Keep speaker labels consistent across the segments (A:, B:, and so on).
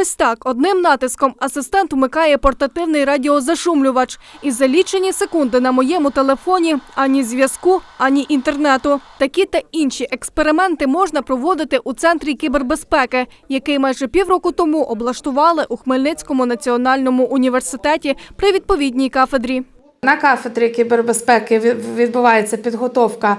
A: Ось так одним натиском асистент вмикає портативний радіозашумлювач. І за лічені секунди на моєму телефоні ані зв'язку, ані інтернету. Такі та інші експерименти можна проводити у центрі кібербезпеки, який майже півроку тому облаштували у Хмельницькому національному університеті при відповідній кафедрі.
B: На кафедрі кібербезпеки від- відбувається підготовка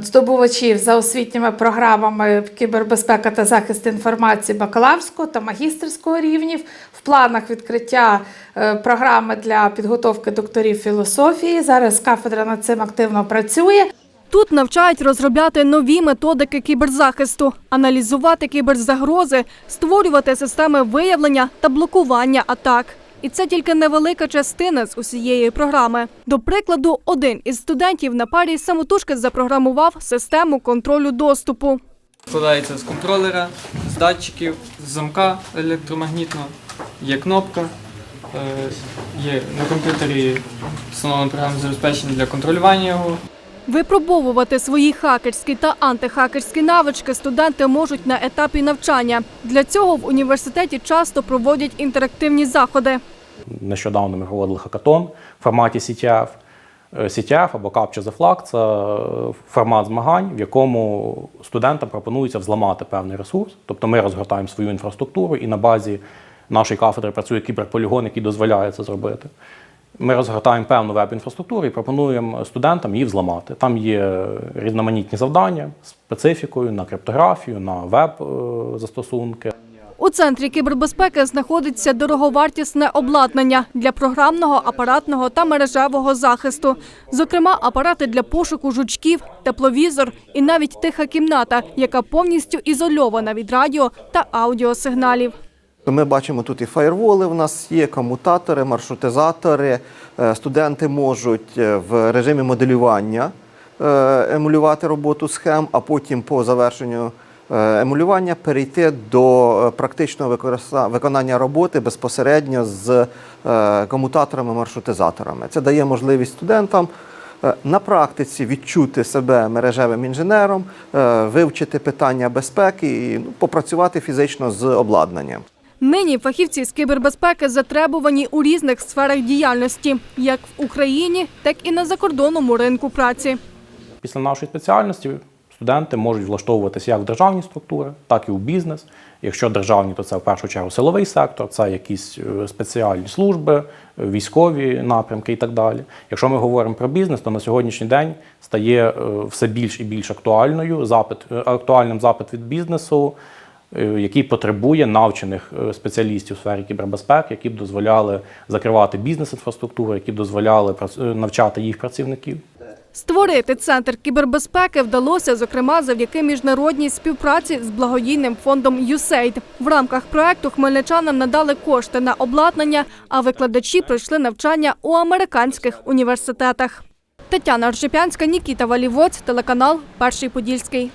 B: здобувачів за освітніми програмами кібербезпека та захист інформації бакалаврського та магістерського рівнів. В планах відкриття е, програми для підготовки докторів філософії. Зараз кафедра над цим активно працює.
A: Тут навчають розробляти нові методики кіберзахисту, аналізувати кіберзагрози, створювати системи виявлення та блокування атак. І це тільки невелика частина з усієї програми. До прикладу, один із студентів на парі самотужки запрограмував систему контролю доступу.
C: Складається з контролера, з датчиків, з замка електромагнітного, є кнопка, е, є на комп'ютері встановлене програмне забезпечення для контролювання його.
A: Випробовувати свої хакерські та антихакерські навички студенти можуть на етапі навчання. Для цього в університеті часто проводять інтерактивні заходи.
D: Нещодавно ми проводили хакатон в форматі CTF. Е, CTF або Capture the Flag – це е, формат змагань, в якому студентам пропонується взламати певний ресурс. Тобто ми розгортаємо свою інфраструктуру і на базі нашої кафедри працює кіберполігон, який дозволяє це зробити. Ми розгортаємо певну веб-інфраструктуру і пропонуємо студентам її взламати. Там є різноманітні завдання специфікою на криптографію, на веб-застосунки.
A: У центрі кібербезпеки знаходиться дороговартісне обладнання для програмного, апаратного та мережевого захисту. Зокрема, апарати для пошуку жучків, тепловізор і навіть тиха кімната, яка повністю ізольована від радіо та аудіосигналів.
E: Ми бачимо тут і фаєрволи в нас є, комутатори, маршрутизатори. Е, Студенти можуть е, в режимі моделювання е, емулювати роботу схем, а потім по завершенню емулювання перейти до практичного виконання роботи безпосередньо з е, комутаторами, маршрутизаторами. Це дає можливість студентам на практиці відчути себе мережевим інженером, вивчити питання безпеки і ну, попрацювати фізично з обладнанням.
A: Нині фахівці з кібербезпеки затребувані у різних сферах діяльності, як в Україні, так і на закордонному ринку праці.
D: Після нашої спеціальності студенти можуть влаштовуватися як в державні структури, так і в бізнес. Якщо державні, то це в першу чергу силовий сектор, це якісь е, спеціальні служби, військові напрямки і так далі. Якщо ми говоримо про бізнес, то на сьогоднішній день стає е, все більш і більш актуальною запит, е, актуальним запит від бізнесу, який потребує навчених е, спеціалістів у сфері кібербезпеки, які б дозволяли закривати бізнес-інфраструктуру, які б дозволяли е, навчати їх працівників.
A: Створити центр кібербезпеки вдалося, зокрема, завдяки міжнародній співпраці з благодійним фондом USAID. В рамках проекту хмельничанам надали кошти на обладнання, а викладачі пройшли навчання у американських університетах. Тетяна Ржепянська, Нікіта Валівоць, телеканал Перший Подільський.